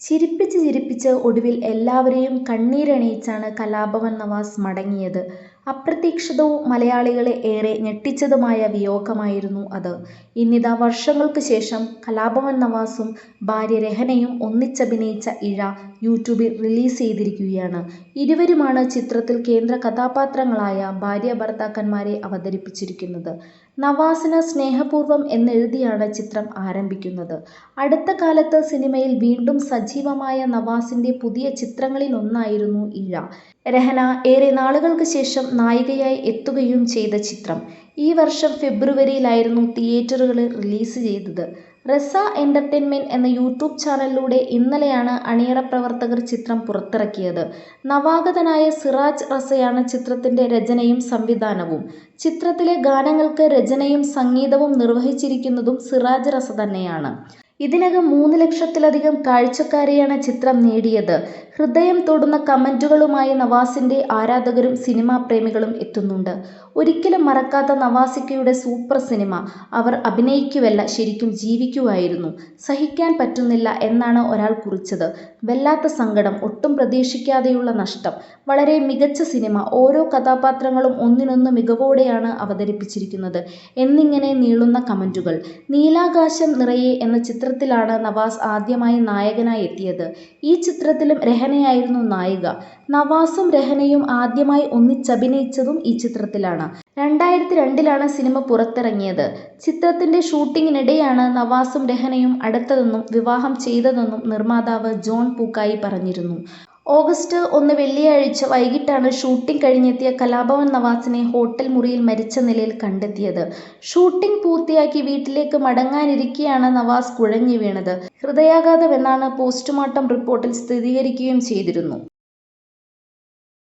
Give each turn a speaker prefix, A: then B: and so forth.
A: ചിരിപ്പിച്ച് ചിരിപ്പിച്ച് ഒടുവിൽ എല്ലാവരെയും കണ്ണീരണിയിച്ചാണ് കലാഭവൻ നവാസ് മടങ്ങിയത്. അപ്രതീക്ഷിതവും മലയാളികളെ ഏറെ ഞെട്ടിച്ചതുമായ വിയോഗമായിരുന്നു അത്. ഇന്നിതാ വർഷങ്ങൾക്ക് ശേഷം കലാഭവൻ നവാസും ഭാര്യ രഹനയും ഒന്നിച്ചഭിനയിച്ച ഇഴ യൂട്യൂബിൽ റിലീസ് ചെയ്തിരിക്കുകയാണ്. ഇരുവരുമാണ് ചിത്രത്തിൽ കേന്ദ്ര കഥാപാത്രങ്ങളായ ഭാര്യ ഭർത്താക്കന്മാരെ അവതരിപ്പിച്ചിരിക്കുന്നത്. നവാസിന് സ്നേഹപൂർവം എന്നെഴുതിയാണ് ചിത്രം ആരംഭിക്കുന്നത്. അടുത്ത കാലത്ത് സിനിമയിൽ വീണ്ടും സജീവമായ നവാസിന്റെ പുതിയ ചിത്രങ്ങളിൽ ഒന്നായിരുന്നു ഇഴ. രഹന ഏറെ നാളുകൾക്ക് ശേഷം നായികയായി എത്തുകയും ചെയ്ത ചിത്രം ഈ വർഷം ഫെബ്രുവരിയിലായിരുന്നു തിയേറ്ററുകളിൽ റിലീസ് ചെയ്തത്. റസ എന്റർടൈൻമെന്റ് എന്ന യൂട്യൂബ് ചാനലിലൂടെ ഇന്നലെയാണ് അണിയറ പ്രവർത്തകർ ചിത്രം പുറത്തിറക്കിയത്. നവാഗതനായ സിറാജ് റസയാണ് ചിത്രത്തിന്റെ രചനയും സംവിധാനവും. ചിത്രത്തിലെ ഗാനങ്ങൾക്ക് രചനയും സംഗീതവും നിർവഹിച്ചിരിക്കുന്നതും സിറാജ് റസ തന്നെയാണ്. ഇതിനകം മൂന്ന് ലക്ഷത്തിലധികം കാഴ്ചക്കാരെയാണ് ചിത്രം നേടിയത്. ഹൃദയം തൊടുന്ന കമന്റുകളുമായി നവാസിന്റെ ആരാധകരും സിനിമാ പ്രേമികളും എത്തുന്നുണ്ട്. ഒരിക്കലും മറക്കാത്ത നവാസിക്കയുടെ സൂപ്പർ സിനിമ. അവർ അഭിനയിക്കുവല്ല ശരിക്കും ജീവിക്കുമായിരുന്നു സഹിക്കാൻ പറ്റുന്നില്ല എന്നാണ് ഒരാൾ കുറിച്ചത്. വല്ലാത്ത സങ്കടം. ഒട്ടും പ്രതീക്ഷിക്കാതെയുള്ള നഷ്ടം. വളരെ മികച്ച സിനിമ. ഓരോ കഥാപാത്രങ്ങളും ഒന്നിനൊന്ന് മികവോടെയാണ് അവതരിപ്പിച്ചിരിക്കുന്നത് എന്നിങ്ങനെ നീളുന്ന കമന്റുകൾ നീലാകാശം നിറയെ എന്ന ചിത്രത്തിലാണ് നവാസ് ആദ്യമായി നായകനായി എത്തിയത്. ഈ ചിത്രത്തിലും രഹനയായിരുന്നു നായിക. നവാസും രഹനയും ആദ്യമായി ഒന്നിച്ചഭിനയിച്ചതും ഈ ചിത്രത്തിലാണ്. രണ്ടായിരത്തി രണ്ടിലാണ് സിനിമ പുറത്തിറങ്ങിയത്. ചിത്രത്തിന്റെ ഷൂട്ടിങ്ങിനിടെയാണ് നവാസും രഹനയും അടുത്തതെന്നും വിവാഹം ചെയ്തതെന്നും നിർമ്മാതാവ് ജോൺ പൂക്കായി പറഞ്ഞിരുന്നു. ഓഗസ്റ്റ് ഒന്ന് വെള്ളിയാഴ്ച വൈകിട്ടാണ് ഷൂട്ടിംഗ് കഴിഞ്ഞെത്തിയ കലാഭവൻ നവാസിനെ ഹോട്ടൽ മുറിയിൽ മരിച്ച നിലയിൽ കണ്ടെത്തിയത്. ഷൂട്ടിംഗ് പൂർത്തിയാക്കി വീട്ടിലേക്ക് മടങ്ങാനിരിക്കെയാണ് നവാസ് കുഴഞ്ഞു വീണത്. ഹൃദയാഘാതമെന്നാണ് പോസ്റ്റ്മോർട്ടം റിപ്പോർട്ടിൽ സ്ഥിരീകരിക്കുകയും ചെയ്തിരുന്നു.